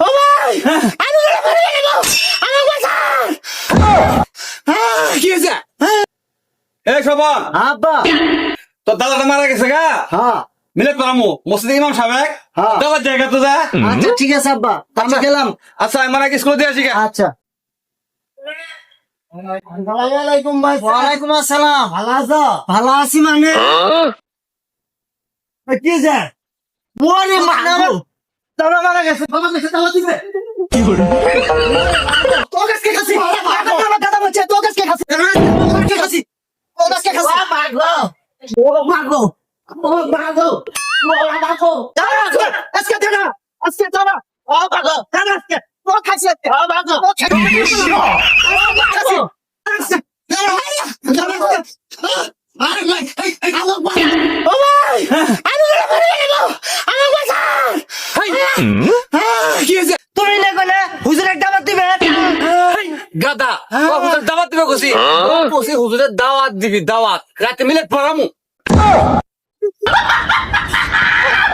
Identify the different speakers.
Speaker 1: ও ভাই! আমি বলে মরে গেল আমার বাঁচান কি হয়েছে?
Speaker 2: এই শোভন!
Speaker 3: আব্বা!
Speaker 2: তোর দাদাটা মারা গেছে গা?
Speaker 3: হ্যাঁ।
Speaker 2: মিলে পারামু মসজিদ ইমাম সাহেব
Speaker 3: হ্যাঁ।
Speaker 2: দাদার জায়গা তো যা।
Speaker 3: আচ্ছা ঠিক আছে আব্বা। আমি গেলাম।
Speaker 2: আচ্ছা আমি মারা স্কুলে দিয়ে আসি গা।
Speaker 3: আচ্ছা।
Speaker 1: আসসালামাইকুম ভাই
Speaker 3: ওয়ালাইকুম আসসালাম।
Speaker 1: ভালো আছো?
Speaker 3: ভালো আছি মানে?
Speaker 1: কি
Speaker 3: মরে মানে আমার
Speaker 1: দাদা মারা গেছে বাবা গেছে দাদা দিবে।
Speaker 3: তোর কাছে খাসি আমার দাদা বলছে তোকে কে খাসি। তোকে কে খাসি। তোকে কে খাসি।
Speaker 1: মাগো ও মাগো ও মাগো ও মাগো
Speaker 3: দাদা আজকে দাদা আজকে দাদা
Speaker 1: ও মাগো
Speaker 3: দাদা আজকে। ও খাসি
Speaker 1: ও মাগো
Speaker 3: ও খাসি
Speaker 1: ও মাগো ও ভাই আমি বলে মরে গেল আমার বাঁচান কি হয়েছে?
Speaker 3: তুমি না? কইলে হুজুরের দাওয়াত দিবে?
Speaker 2: গাদা হুজুর দাওয়াত দিবে কইছি। কইছি হুজুরের দাওয়াত দিবি দাওয়াত। রাতে মিলে পড়ামু।